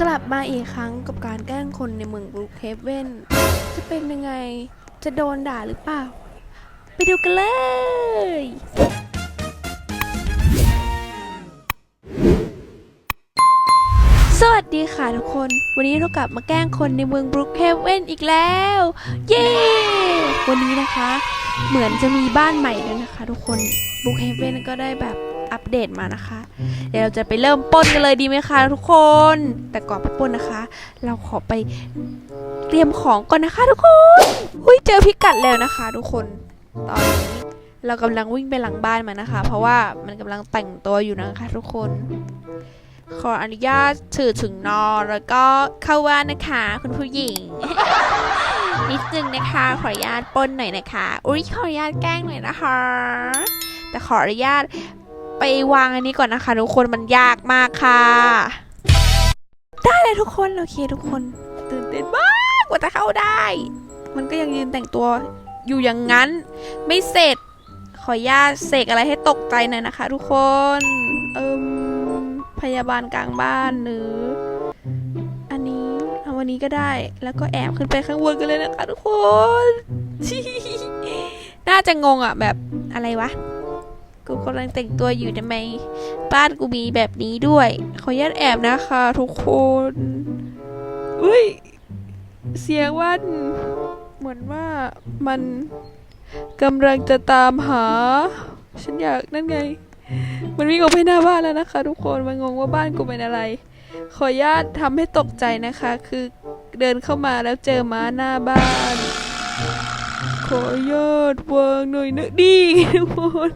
กลับมาอีกครั้งกับการแกล้งคนในเมืองบรูคเฮเว่นจะเป็นยังไง จะโดนด่าหรือเปล่า ไปดูกันเลย สวัสดีค่ะทุกคน วันนี้เรากลับมาแกล้งคนในเมืองบรูคเฮเว่นอีกแล้ว เย้ วันนี้นะคะ เหมือนจะมีบ้านใหม่ด้วยนะคะทุกคนบรูคเฮเว่นก็ได้แบบ อัปเดตมานะคะ เดี๋ยวเราจะไปเริ่มปล้นกันเลยดีไหมคะทุกคน แต่ก่อนไปปล้นนะคะ เราขอไปเตรียมของก่อนนะคะ ทุกคนอุ้ยเจอพิกัดแล้วนะคะ ทุกคนตอนนี้เรากำลังวิ่งไปหลังบ้านมานะคะ เพราะว่ามันกำลังแต่งตัวอยู่นะคะทุกคน ขออนุญาตถือถึงนอนแล้วก็เข้าว่านนะคะ คุณผู้หญิง นิดนึงนะคะ ขออนุญาตปล้นหน่อยนะคะ อุ้ยขออนุญาตแกล้งหน่อยนะคะ แต่ขออนุญาต ไปวางอันนี้ก่อนนะคะ ทุกคนมันยากมากค่ะ ได้เลยทุกคนโอเคทุกคน ตื่นเต้นมากกว่าจะเข้าได้ มันก็ยังยืนแต่งตัวอยู่อย่างนั้น ไม่เสร็จ ขอญาตเสกอะไรให้ตกใจหน่อยนะคะ ทุกคนเอิมพยาบาลกลางบ้านหรือ อันนี้เอาวันนี้ก็ได้แล้วก็แอบขึ้นไปข้างบนกันเลยนะคะทุกคนน่าจะงงอะแบบอะไรวะ กูกำลังแต่งตัวอยู่ทำไมบ้านกูมีแบบนี้ด้วย ขออนุญาตแอบนะคะทุกคนอุ้ย เสียงว่านเหมือนว่ามันกำลังจะตามหา ฉันอยากนั่นไง มันวิ่งออกไปหน้าบ้านแล้วนะคะ ทุกคนมันงงว่าบ้านกูเป็นอะไร ขอญาตทำให้ตกใจนะคะ คือเดินเข้ามาแล้วเจอม้าหน้าบ้าน ขออนุญาตวางหน่อยนะดีทุกคน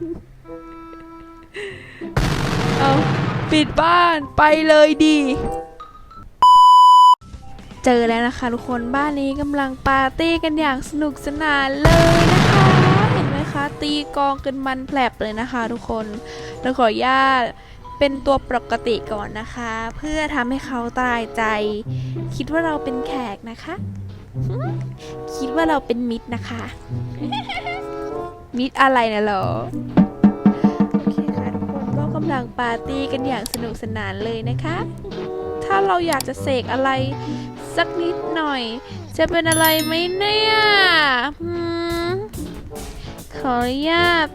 เอาปิดบ้านไปเลยดี เจอแล้วนะคะทุกคนบ้านนี้กำลังปาร์ตี้กันอย่างสนุกสนานเลยนะคะ เห็นไหมคะ ตีกองกันมันแผลบเลยนะคะ ทุกคนแล้วขออนุญาตเป็นตัวปกติก่อนนะคะ เพื่อทำให้เขาตายใจ คิดว่าเราเป็นแขกนะคะ คิดว่าเราเป็นมิตรนะคะ มิตรอะไรนะเหรอำลังปาร์ตี้กันอย่างสนุกสนานเลยนะคะ ถ้าเราอยากจะเสกอะไรสักนิดหน่อย จะเป็นอะไรไหมเนี่ยอขออนุญาต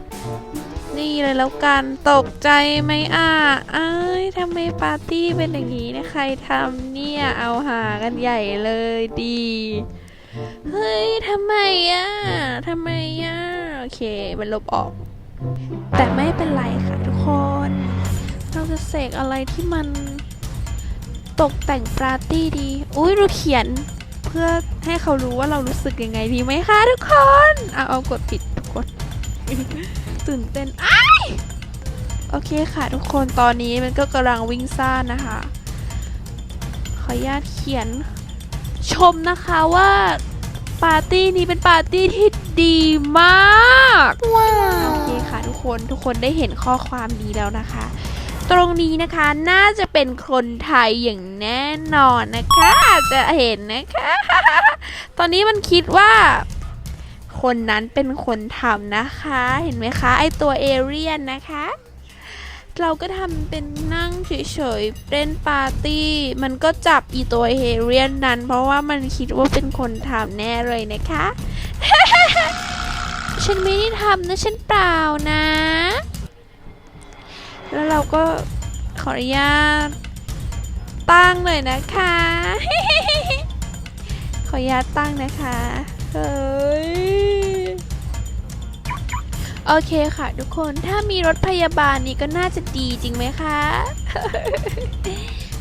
นี่เลยแล้วกันตกใจไหมอะอ้ายทำไมปาร์ตี้เป็นอย่างนี้นะใครทำเนี่ยเอาหากันใหญ่เลยดี เฮ้ยทำไมอะทำไมอะโอเคมันลบออก แต่ไม่เป็นไรค่ะทุก คนเราจะเสกอะไรที่มันตกแต่งปาร์ตี้ดี อุ้ยเราเขียนเพื่อให้เขารู้ว่าเรารู้สึกยังไงดีไหมคะทุกคนเอาเอากดผิดกคนตื่นเต้นอ้โอเคค่ะทุกคนตอนนี้มันก็กำลังวิ่งซ่านนะคะ ขออนุญาตเขียนชมนะคะว่า ปาร์ตี้นี้เป็นปาร์ตี้ที่ดีมากว้าวโอเคค่ะทุกคนทุกคนได้เห็นข้อความนี้แล้วนะคะ ตรงนี้นะคะน่าจะเป็นคนไทยอย่างแน่นอนนะคะ จะเห็นนะคะ ตอนนี้มันคิดว่า คนนั้นเป็นคนทำนะคะ เห็นไหมคะ ไอตัวเอเรียนนะคะ เราก็ทำเป็นนั่งเฉยๆเล่นปาร์ตี้ มันก็จับอีตัวเฮเรียนนั้น เพราะว่ามันคิดว่าเป็นคนทำแน่เลยนะคะ ฉันไม่ได้ทำนะฉันเปล่านะ แล้วเราก็ขออนุญาตตั้งเลยนะคะ ขออนุญาตตั้งนะคะ เฮ้ย โอเคค่ะทุกคนถ้ามีรถพยาบาลนี่ก็น่าจะดีจริงไหมคะ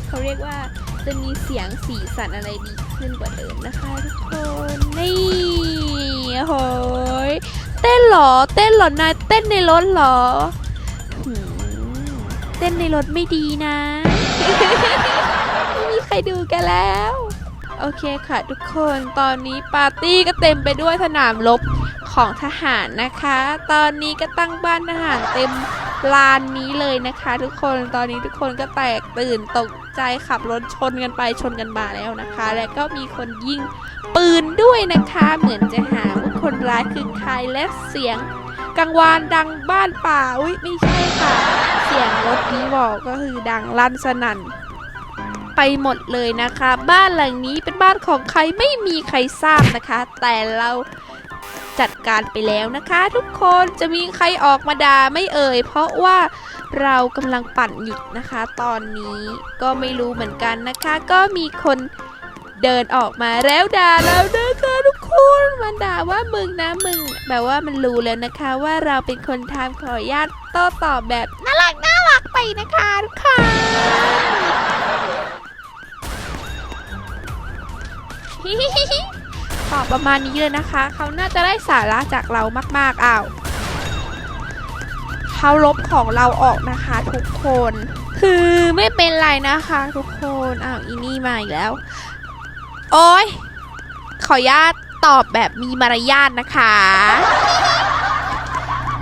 เขาเรียกว่าจะมีเสียงสีสันอะไรดีขึ้นกว่าเดิมนะคะทุกคนนี่โหยเต้นหรอ เต้นหรอนายเต้นในรถหรอเต้นในรถไม่ดีนะ ไม่มีใครดูแกันแล้ว โอเคค่ะทุกคนตอนนี้ปาร์ตี้ก็เต็มไปด้วยสนามรบ ของทหารนะคะ ตอนนี้ก็ตั้งบ้านทหารเต็มลานนี้เลยนะคะ ทุกคนตอนนี้ทุกคนก็แตกตื่นตกใจขับรถชนกันไปชนกันมาแล้วนะคะ และก็มีคนยิงปืนด้วยนะคะ เหมือนจะหาว่าคนร้ายคือใครและเสียงกังวานดังบ้านป่าอุ้ยไม่ใช่ค่ะ เสียงรถนี้บอกก็คือดังลั่นสนั่นไปหมดเลยนะคะ บ้านหลังนี้เป็นบ้านของใครไม่มีใครทราบนะคะ แต่เรา จัดการไปแล้วนะคะ ทุกคนจะมีใครออกมาด่าไม่เอ่ย เพราะว่าเรากำลังปั่นหยุดนะคะ ตอนนี้ก็ไม่รู้เหมือนกันนะคะ ก็มีคนเดินออกมาแล้วด่าเรานะคะทุกคนมันด่าว่ามึงนะมึง แบบว่ามันรู้แล้วนะคะ ว่าเราเป็นคนทำขออนุญาตโต้ตอบแบบน่ารักน่ารักไปนะคะทุกคน ตอบ ประมาณนี้เลยนะคะ เขาน่าจะได้สาระจากเรามากๆอ้าวเขาลบของเราออกนะคะทุกคน คือไม่เป็นไรนะคะ ทุกคนอ้าวอีนี่มาอีกแล้ว โอ้ยขออนุญาตตอบแบบมีมารยาทนะคะ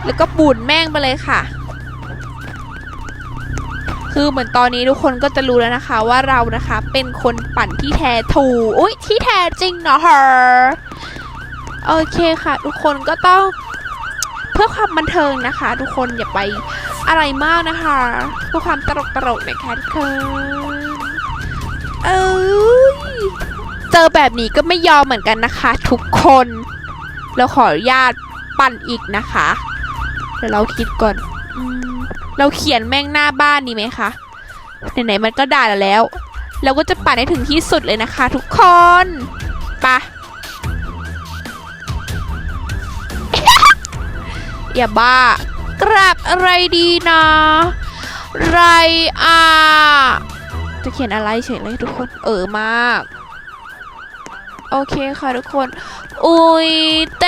แล้วก็บุญแม่งไปเลยค่ะ คือเหมือนตอนนี้ทุกคนก็จะรู้แล้วนะคะว่าเรานะคะเป็นคนปั่นที่แท้ถูอุ้ยที่แท้จริงเนาะเฮอโอเคค่ะ ทุกคนก็ต้องเพื่อความบันเทิงนะคะ ทุกคนอย่าไปอะไรมากนะคะเพื่อความตลกตลกๆนะคะทุกคนเอ้ยเจอแบบนี้ก็ไม่ยอมเหมือนกันนะคะ ทุกคนเราขออนุญาตปั่นอีกนะคะ เดี๋ยวเราคิดก่อนอืม เราเขียนแม่งหน้าบ้านดีไหมคะไหนๆมันก็ด่าเราแล้ว เราก็จะปั่นให้ถึงที่สุดเลยนะคะ ทุกคนปะอย่าบ้ากราบอะไรดีนะไรอะจะเขียนอะไรเฉยเลยทุกคนเออมาก โอเคค่ะทุกคน อุ้ยแต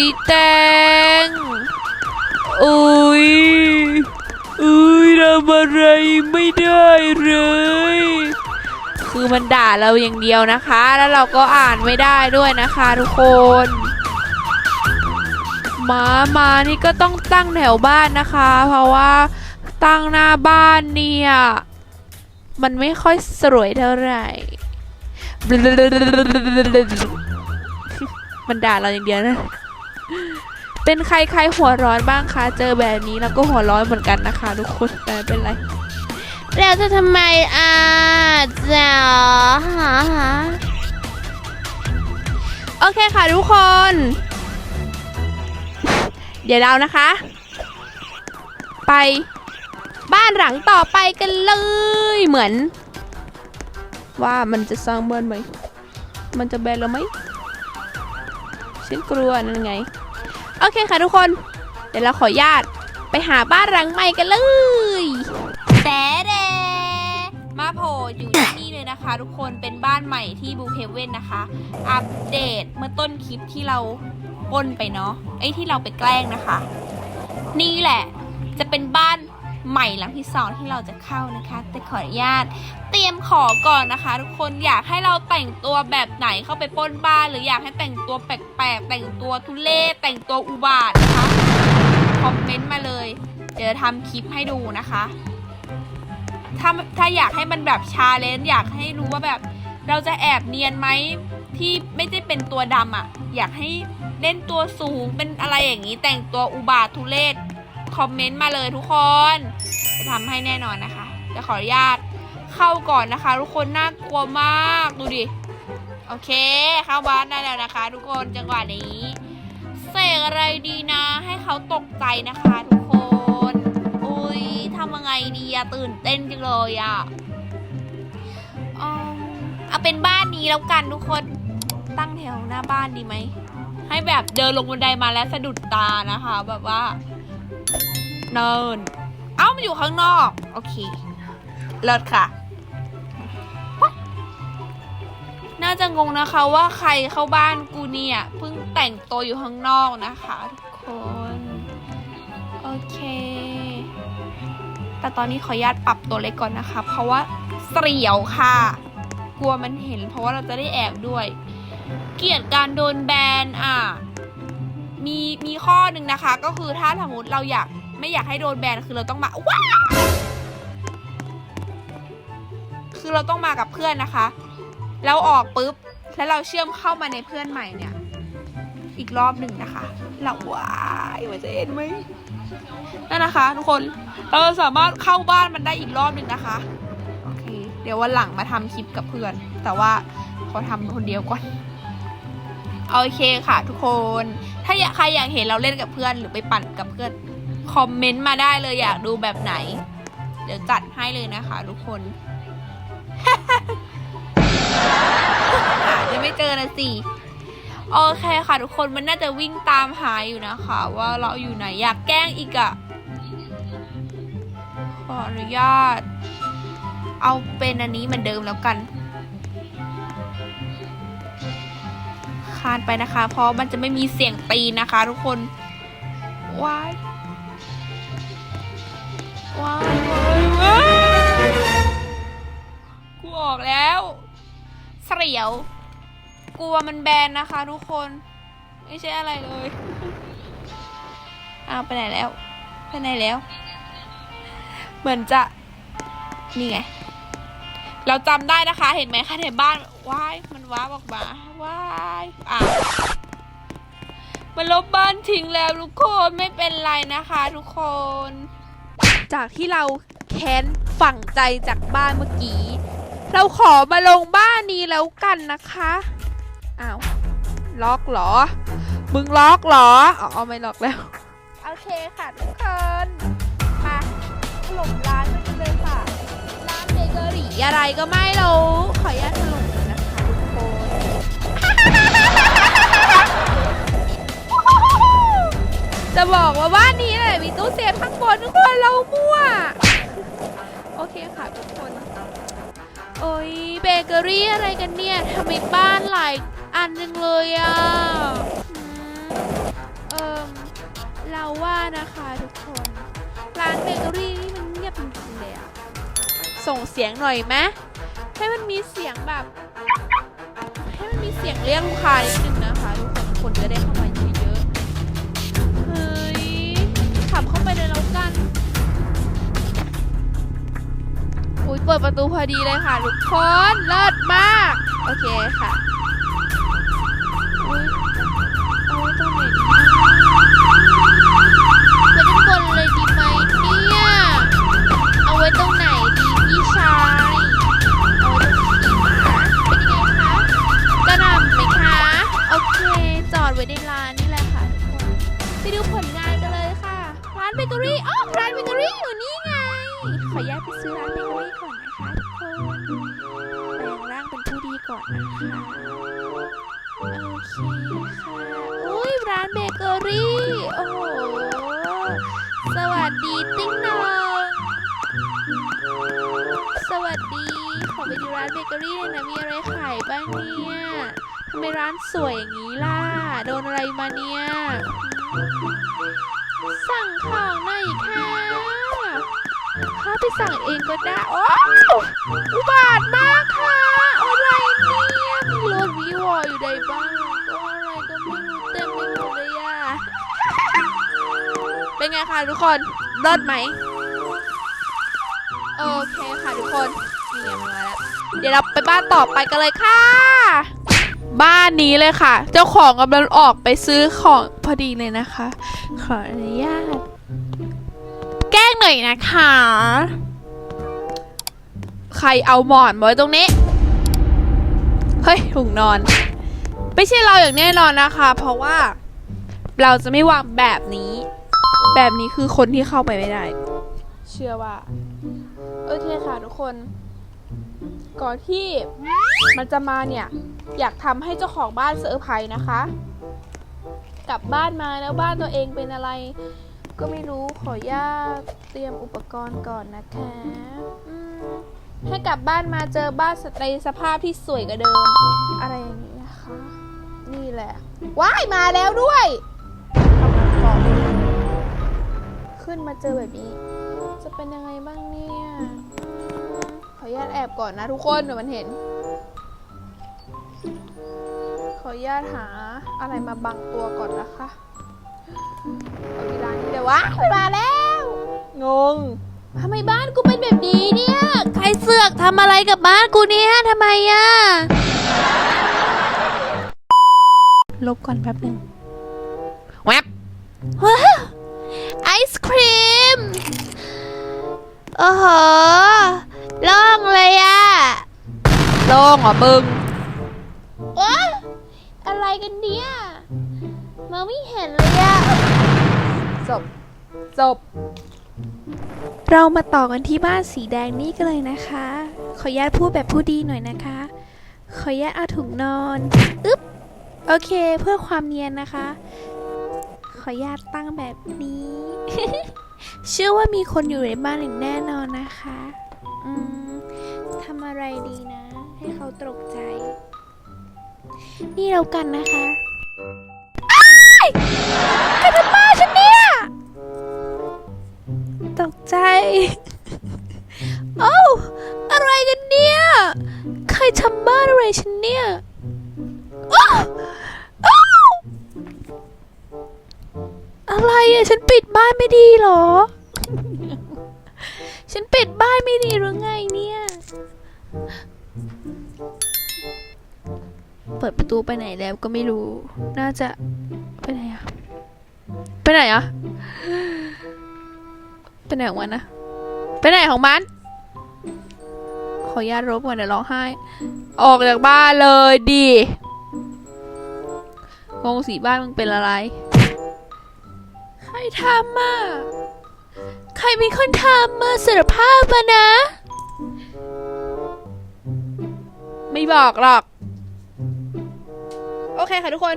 ยแตงอุ้ยอุ้ยทำอะไรไม่ได้เลย คือมันด่าเราอย่างเดียวนะคะ แล้วเราก็อ่านไม่ได้ด้วยนะคะทุกคนหมามานี่ก็ต้องตั้งแถวบ้านนะคะ เพราะว่าตั้งหน้าบ้านเนี่ยมันไม่ค่อยสวยเท่าไหร่ มันด่าเราอย่างเดียวนะ เป็นใครใครหัวร้อนบ้างคะ เจอแบบนี้แล้วก็หัวร้อนเหมือนกันนะคะทุกคนแต่เป็นไร แล้วจะทำไมอะจ๋าหาหาโอเคค่ะทุกคน เดี๋ยวเรานะคะ ไปบ้านหลังต่อไปกันเลยเหมือน ว่ามันจะสร้างบ้านไหม มันจะแบนเราไหมฉันกลัวนั่นไง โอเคค่ะทุกคน เดี๋ยวเราขออนุญาตไปหาบ้านหลังใหม่กันเลยแต่เดมาโผล่อยู่ที่นี่เลยนะคะ ทุกคนเป็นบ้านใหม่ที่บูเคเว่นนะคะ อัปเดตเมื่อต้นคลิปที่เราป้นไปเนาะไอ้ที่เราไปแกล้งนะคะ นี่แหละจะเป็นบ้าน ใหม่หลังที่สองที่เราจะเข้านะคะ แต่ขออนุญาตเตรียมขอก่อนนะคะ ทุกคนอยากให้เราแต่งตัวแบบไหนเข้าไปป้นบ้าน หรืออยากให้แต่งตัวแปลกๆแต่งตัวทุเล่แต่งตัวอุบาทนะคะคอมเมนต์มาเลยเดี๋ยวทำคลิปให้ดูนะคะถ้าถ้าอยากให้มันแบบชาเลนจ์อยากให้รู้ว่าแบบ เราจะแอบเนียนไหมที่ไม่ได้เป็นตัวดำอะ่ะ อยากให้เล่นตัวสูงเป็นอะไรอย่างนี้แต่งตัวอุบาททุเรศ คอมเมนต์มาเลยทุกคนจะทำให้แน่นอนนะคะจะขออนุญาตเข้าก่อนนะคะ ทุกคนน่ากลัวมากดูดิโอเค เข้าบ้านได้แล้วนะคะ ทุกคนจังหวะนี้เสกอะไรดีนะ ให้เขาตกใจนะคะ ทุกคนอุ้ยทำยังไงดีอะตื่นเต้นจังเลยอะเอาเป็นบ้านนี้แล้วกันทุกคนตั้งแถวหน้าบ้านดีไหมให้แบบเดินลงบันไดมาแล้วสะดุดตานะคะ แบบว่า เนิน เอ้ามันอยู่ข้างนอก โอเค เลิศค่ะ น่าจะงงนะคะว่าใครเข้าบ้านกูเนี่ยเพิ่งแต่งตัวอยู่ข้างนอกนะคะทุกคน โอเค แต่ตอนนี้ขออนุญาตปรับตัวเล็กก่อนนะคะ เพราะว่าเสียวค่ะ กลัวมันเห็น เพราะว่าเราจะได้แอบด้วย เกลียดการโดนแบนอะมีมีข้อหนึ่งนะคะก็คือถ้าสมมติเราอยาก ไม่อยากให้โดนแบนคือเราต้องมาว้าคือเราต้องมากับเพื่อนนะคะ แล้วออกปุ๊บ แล้วเราเชื่อมเข้ามาในเพื่อนใหม่เนี่ย อีกรอบหนึ่งนะคะหลังว้ายมันจะเห็นไหมนั่นนะคะ ทุกคน เราสามารถเข้าบ้านมันได้อีกรอบหนึ่งนะคะ โอเค เดี๋ยววันหลังมาทำคลิปกับเพื่อน แต่ว่าขอทำคนเดียวก่อน โอเคค่ะ ทุกคน ถ้าอยากใครอยากเห็นเราเล่นกับเพื่อนหรือไปปั่นกับเพื่อน คอมเมนต์มาได้เลยอยากดูแบบไหน เดี๋ยวจัดให้เลยนะคะทุกคนอาจะไม่เจอนะสิโอเคค่ะ ทุกคนมันน่าจะวิ่งตามหาอยู่นะคะ ว่าเราอยู่ไหนอยากแกล้งอีกอะขออนุญาต เอาเป็นอันนี้เหมือนเดิมแล้วกันคานไปนะคะ เพราะมันจะไม่มีเสียงตีนนะคะ ทุกคนว้าย ว้ายว้ายว้ยกูออกแล้วเสียว กลัวมันแบนนะคะทุกคน ไม่ใช่อะไรเลยอ้าวไปไหนแล้ว ไปไหนแล้ว เหมือนจะ นี่ไง เราจำได้นะคะ เห็นไหมคะในบ้านว้าย มันว้าบออกมาว้ายอะมันลบบ้านทิ้งแล้วทุกคนไม่เป็นไรนะคะ ทุกคน จากที่เราแค้นฝังใจจากบ้านเมื่อกี้ เราขอมาลงบ้านนี้แล้วกันนะคะอ้าวล็อกหรอ มึงล็อกหรออ๋อไม่ล็อกแล้ว โอเคค่ะทุกคนมาถล่มร้านกันเลยค่ะ ร้านเบเกอรี่อะไรก็ไม่รู้ ขออนุญาตถล่ม จะบอกว่าบ้านนี้แหละมีตู้เซฟข้างบนทุกคนเรามั่ว โอเคค่ะทุกคน โอ้ยเบเกอรี่อะไรกันเนี่ยทำไมบ้านหลายอันจังเลยอะเอิมเราว่านะคะทุกคน ร้านเบเกอรี่นี่มันเงียบจริงๆเลยอะส่งเสียงหน่อยไหมให้มันมีเสียงแบบ ให้มันมีเสียงเรียกลูกค้านิดนึงนะคะ ทุกคนคนจะได้เข้ามาเยอะ เปิดประตูพอดีเลยค่ะทุกคนเลิศมาก โอเคค่ะอุ้ยเอาไว้ตรงไหนดีนะไว้ด้านบนเลยดีไหมเนี่ย เอาไว้ตรงไหนดีพี่ชาย เอาไว้ตรงนี้ดีนะเป็นยังไงคะกระหน่ำไหมคะ โอเค จอดไว้ในร้านนี่แหละค่ะทุกคน ไปดูผลงานกันเลยค่ะ ร้านเบเกอรี่อ๋อร้านเบเกอรี่อยู่นี่ไง ขออนุญาตไปซื้อร้านเบ โอเคค่ะอุ้ยร้านเบเกอรี่ โอ้โห สวัสดีติ๊งนอง สวัสดี ขอไปดูร้านเบเกอรี่เลยนะ มีอะไรขายบ้างเนี่ยทำไมร้านสวยอย่างนี้ล่ะ โดนอะไรมาเนี่ย สั่งของหน่อยค่ะข้าไปสั่งเองก็ได้ โอ้อุบาทมาก อยู่ในบ้านก็อะไรก็ไม่รู้เต็มไปหมดเลยอะเป็นไงคะทุกคนเลิศไหม โอเคค่ะทุกคนนี่ไงมาแล้ว เดี๋ยวเราไปบ้านต่อไปกันเลยค่ะ บ้านนี้เลยค่ะ เจ้าของกำลังออกไปซื้อของพอดีเลยนะคะ ขออนุญาต แกล้งหน่อยนะคะ ใครเอาหมอนมาไว้ตรงนี้ เฮ้ยถุงนอน ไม่ใช่เราอย่างแน่นอนนะคะ เพราะว่าเราจะไม่วางแบบนี้ แบบนี้คือคนที่เข้าไปไม่ได้ เชื่อว่า โอเคค่ะทุกคน ก่อนที่มันจะมาเนี่ย อยากทำให้เจ้าของบ้านเซอร์ไพรส์นะคะ กลับบ้านมาแล้วบ้านตัวเองเป็นอะไร ก็ไม่รู้ขออนุญาตเตรียมอุปกรณ์ก่อนนะคะให้กลับบ้านมาเจอบ้านในสภาพที่สวยกว่าเดิม อะไรอย่างนี้ นะคะนี่แหละ ว้ายมาแล้วด้วยกำลังก่อขึ้นมาเจอแบบนี้ จะเป็นยังไงบ้างเนี่ยอืมขออนุญาตแอบก่อนนะทุกคนเดี๋ยวมันเห็น ขออนุญาตหาอะไรมาบังตัวก่อนนะคะเอาเวลานี้เดี๋ยววะมาแล้ว งงทำไมบ้านกูเป็นแบบนี้เนี่ย ใครเสือกทำอะไรกับบ้านกูเนี่ยทำไมอะ ลบก่อนแป๊บหนึ่งแวบว้าวไอศครีม โอ้โหโล่องเลยอะโล่งเหรอมึงว้าอะไรกันเนี่ยมองไม่เห็นเลยอะจบจบ เรามาต่อกันที่บ้านสีแดงนี่กันเลยนะคะ ขออนุญาตพูดแบบผู้ดีหน่อยนะคะ ขออนุญาตเอาถุงนอน อึ๊บ โอเคเพื่อความเนียนนะคะ ขออนุญาตตั้งแบบนี้ เชื่อว่ามีคนอยู่ในบ้านอย่างแน่นอนนะคะอืมทำอะไรดีนะ ให้เขาตกใจ นี่เรากันนะคะอ้ใครทำบ้าฉันเนี่ย ตกใจ โอ้อะไรกันเนี่ย ใครทำบ้านอะไรฉันเนี่ยอ้ อะไรอะฉันปิดบ้านไม่ดีเหรอ ฉันปิดบ้านไม่ดีหรือไงเนี่ย เปิดประตูไปไหนแล้วก็ไม่รู้ น่าจะไปไหนอะไปไหนอะไปไหนของมันนะไปไหนของมัน ขอญาตรบก่อนเดี๋ยวร้องไห้ ออกจากบ้านเลยดีงงสีบ้านมึงเป็นอะไร ทำอะ ใครเป็นคนทำมาสารภาพมานะ ไม่บอกหรอก โอเคค่ะทุกคน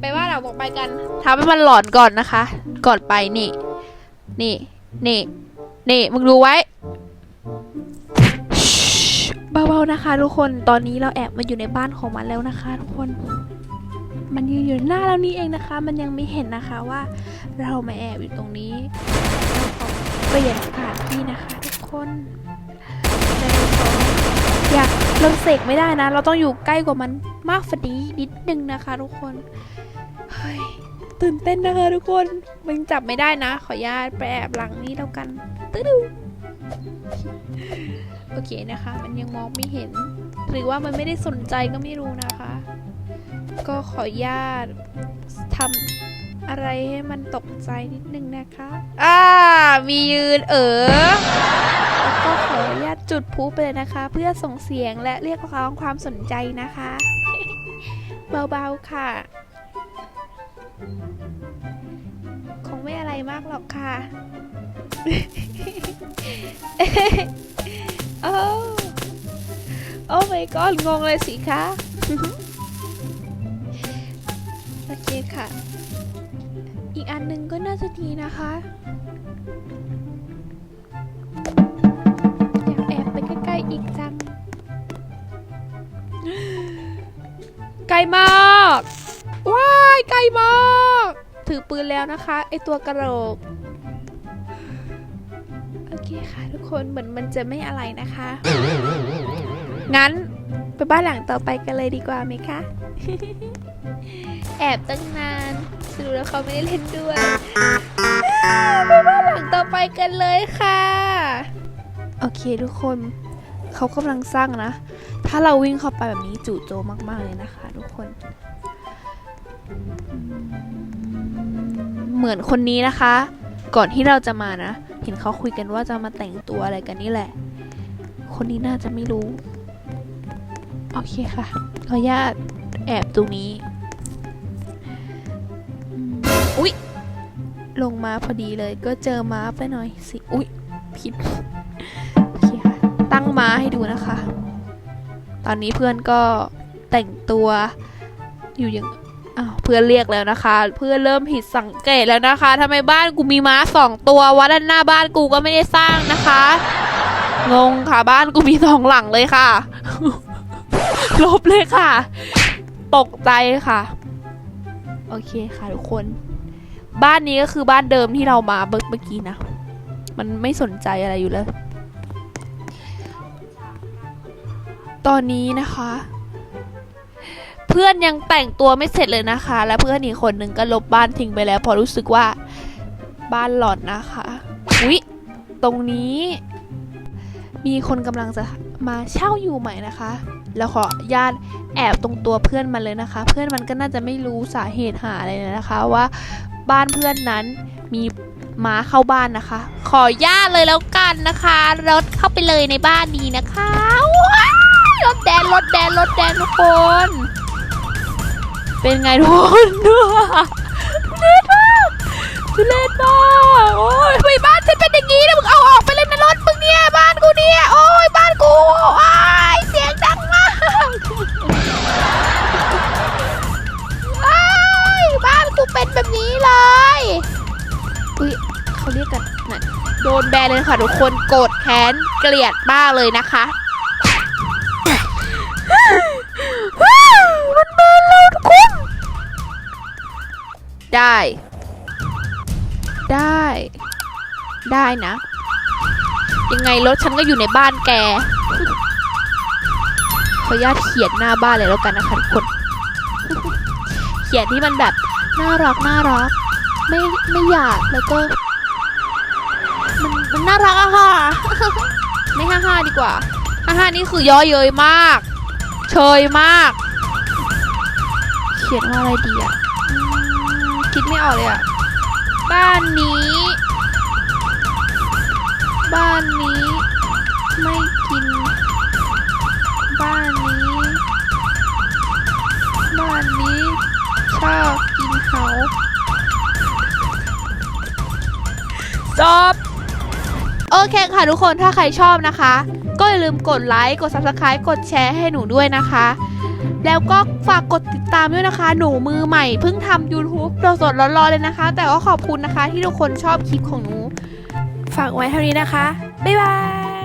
ไปว่าเราบอกไปกันทำให้มันหลอนก่อนนะคะ ก่อนไปนี่ นี่ นี่ นี่ มึงดูไว้เบาๆนะคะ ทุกคน ตอนนี้เราแอบมาอยู่ในบ้านของมันแล้วนะคะ ทุกคน มันยืนอยู่หน้าเรานี่เองนะคะ มันยังไม่เห็นนะคะว่า เรามาแอบอยู่ตรงนี้เราขอเปลี่ยนสถานที่นะคะทุกคนแต่เราขออยากเราเสกไม่ได้นะ เราต้องอยู่ใกล้กว่ามันมากฝันนี้นิดนึงนะคะ ทุกคน เฮ้ยตื่นเต้นนะคะทุกคนมันจับไม่ได้นะ ขออนุญาตไปแอบหลังนี้แล้วกันตึ๊ดโอเคนะคะ มันยังมองไม่เห็น หรือว่ามันไม่ได้สนใจก็ไม่รู้นะคะ ก็ขออนุญาตทำ อะไรให้มันตกใจนิดนึงนะคะ อ่า มียืนเออแล้วก็ขออนุญาตจุดพลุไปเลยนะคะ เพื่อส่งเสียงและเรียกร้องความสนใจนะคะ เบาๆค่ะ คงไม่อะไรมากหรอกค่ะโอ้โอ้ my god งงเลยสิคะ โอเคค่ะอี กอันหนึ่งก็น่าจะดีนะคะ อยากแอบไปใกล้ๆอีกจัง ไกลมากว้ายไกลมาก ถือปืนแล้วนะคะ ไอตัวกระโหลกโอเคค่ะทุกคนเหมือนมันจะไม่อะไรนะคะ งั้นไปบ้านหลังต่อไปกันเลยดีกว่าไหมคะ แอบตั้งนาน สรุปแล้วเขาไม่ได้เล่นด้วยไปบ้านหลังต่อไปกันเลยค่ะ โอเคทุกคนเขากำลังสร้างนะ ถ้าเราวิ่งเข้าไปแบบนี้จู่โจมมาก ๆ เลยนะคะ ทุกคน เหมือนคนนี้นะคะ ก่อนที่เราจะมานะ เห็นเขาคุยกันว่าจะมาแต่งตัวอะไรกันนี่แหละ คนนี้น่าจะไม่รู้ โอเคค่ะขออนุญาตแอบตรงนี้ อุ๊ย ลงมาพอดีเลยก็เจอม้าไปหน่อยสิ อุ๊ย ผิดโอเคค่ะ ตั้งม้าให้ดูนะคะ ตอนนี้เพื่อนก็แต่งตัวอยู่อย่างอ้าวเพื่อนเรียกแล้วนะคะ เพื่อนเริ่มผิดสังเกตแล้วนะคะทำไมบ้านกูมีม้าสองตัววะด้านหน้าบ้านกูก็ไม่ได้สร้างนะคะ งงค่ะบ้านกูมีสองหลังเลยค่ะลบเลยค่ะ ตกใจค่ะ โอเคค่ะทุกคน บ้านนี้ก็คือบ้านเดิมที่เรามาเมื่อกี้นะ มันไม่สนใจอะไรอยู่เลย ตอนนี้นะคะ เพื่อนยังแต่งตัวไม่เสร็จเลยนะคะ และเพื่อนอีกคนหนึ่งก็ลบบ้านทิ้งไปแล้วเพอรู้สึกว่าบ้านหลอนนะคะอุ๊ยตรงนี้ มีคนกำลังจะมาเช่าอยู่ใหม่นะคะ แล้วขอญาตแอบตรงตัวเพื่อนมันเลยนะคะ เพื่อนมันก็น่าจะไม่รู้สาเหตุหาอะไรเลยนะคะ ว่า บ้านเพื่อนนั้น มีม้าเข้าบ้านนะคะ ขอญาตเลยแล้วกันนะคะรถเข้าไปเลยในบ้านนี้นะคะรถแดนรถแดนรถแดนทุกคน เป็นไงทุกคนด้วยทุเรศมากทุเรศมากโอ้ยไมบ้านฉันเป็นอย่างนี้นะมึงเอาออกไปเลยนะรถมึงเนี่ยบ้านกูเนี่ยโอ้ยบ้านกูอ้า แบบนี้เลย อุ้ยเขาเรียกกันนะโดนแบนเลยค่ะทุกคนโกรธแค้นเกลียดมาเลยนะคะมันแบนเลยทุกคน ได้ ได้ ได้นะ ยังไงรถฉันก็อยู่ในบ้านแกขออนุญาตเขียนหน้าบ้านเลยแล้วกันนะคะทุกคน เขียนที่มันแบบ น่ารักน่ารัก ไม่ไม่อยากแล้วก็ มันมันน่ารักอะค่ะ ไม่ห้าห้าดีกว่าห้าห้านี่คือย้อเย้ยมาก เชยมาก เขียนว่าอะไรดีอะอคิดไม่ออกเลยอะบ้านนี้ บ้านนี้ ไม่กิน บ้านนี้ บ้านนี้ชอบ เขาจบโอเคค่ะทุกคนถ้าใครชอบนะคะ ก็อย่าลืมกดไลค์กด subscribe กดแชร์ให้หนูด้วยนะคะ แล้วก็ฝากกดติดตามด้วยนะคะ หนูมือใหม่เพิ่งทำ YouTube สดๆร้อนๆเลยนะคะ แต่ก็ขอบคุณนะคะที่ทุกคนชอบคลิปของหนู ฝากไว้เท่านี้นะคะ บ๊ายบาย